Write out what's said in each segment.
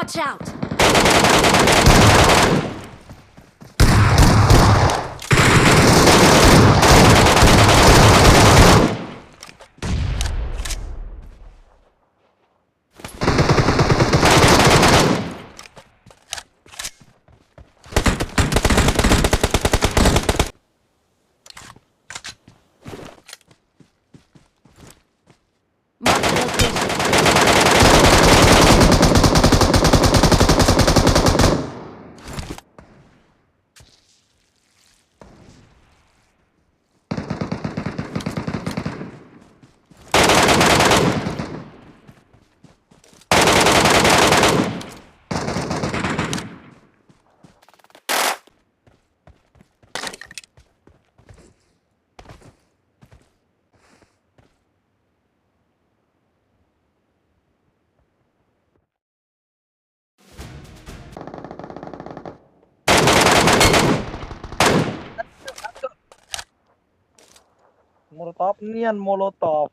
Watch out! โมโลตอฟเนียนโมโลตอฟ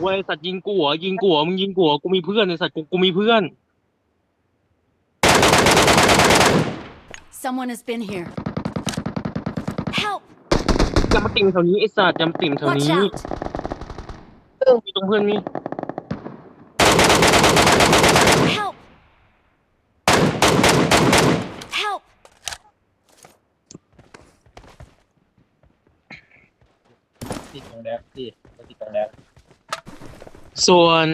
เว้ยสัตว์ยิงกูเหรอยิงกูเหรอมึงยิงกูเหรอกูมีเพื่อนไอสัตว์กูกูมีเพื่อน Someone has been here. Help! จะมาติ่มแถวนี้ไอสัตว์จะมาติ่มแถว Watch นี้ out! มีตรงเพื่อนมี Help! Help! ติดตรงแดกพี่ติดตรงแดกส่วน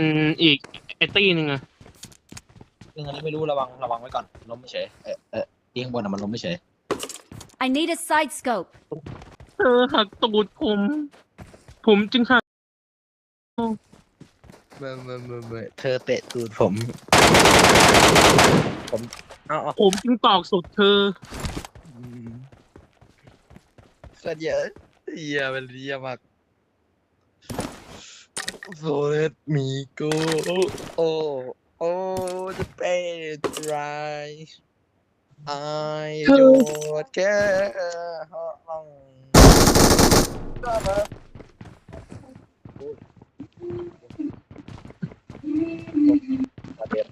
อีกไอตี้หนึ่งอะเรื่องอันนี้ไม่รู้ระวังระวังไว้ก่อนล้มไม่เฉยเออเออที่ข้างบนอะมันล้มไม่เฉย I need a side scope. เธอหักตูดผม ผมจึงหักไม่ไม่ไม่ไม่เธอเตะตูดผมผมเอาเอาผมจึงตอกสุดเธออืมก็เยอะเยี่ยมันเยี่ยมาก So let me go oh oh the bed right I don't care how long ประเด็น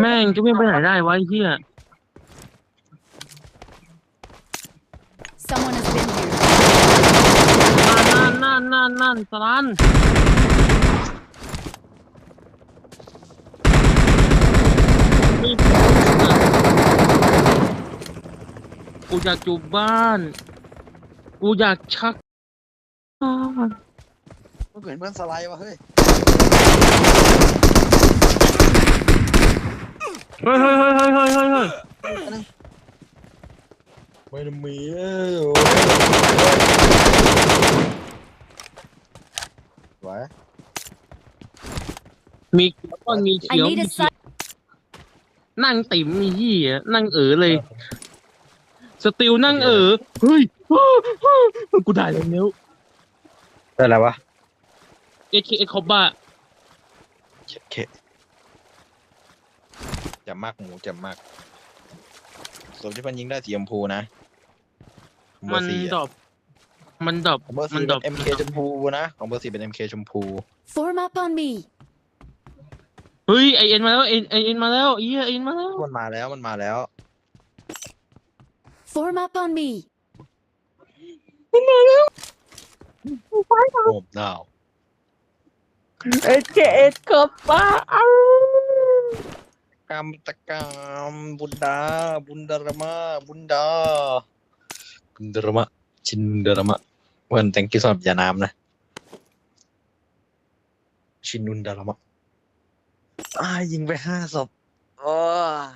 แม่งจะไม่งไปไหนได้วะไอ้เหี้ย Someone has been here. นั่นนั่นนั่นนั่นสลันนี่กูอยากจูบบ้าน กูอยากชักบ้านมันเห็นเพื่อนสไลด์วะเฮ้ย เฮ้ยเฮ้ยเฮ้ยเฮ้ยเฮ้ยเฮ้ยเฮ้ยไม่ได้มีเอ้ยไหวมีก้นมีเขียว need มี a เขียว side. นั่งติ๋มมีเหี้ยนั่งเอ๋อเลย สติลนั่งเอ๋อเฮ้ยกูได้แล้วเนี้ยได้แล้ววะ เอเคเอคอบบ้า เช็ดเค จะมากหมูจะมากสมที่มันยิงได้สีชมพูนะของเบมัอนร์สี่ดรอะอปมันดรอปของเบอร์มัสี่นดรเป็อปน MK ชมพูนะของเบอร์สี่เป็น MK ชมพู Form up on me. เฮ้ยไอเอ็นมาแล้วไอไอเอ็นมาแล้วเหี้ยไอเอ็นมาแล้วมันมาแล้วมันมาแล้ว Form up on me. โอ้ดาว เอเคเอคอบบ้า กรรมตะกรรมบุญดา บุญดารมาบุญดา บุญดารมะชินบุญดารมะเพื่อนแต่งกิสำหรับยาน้ำนะ ชินนุนดารมะอ้ายยิงไปห้าศพโอ้ย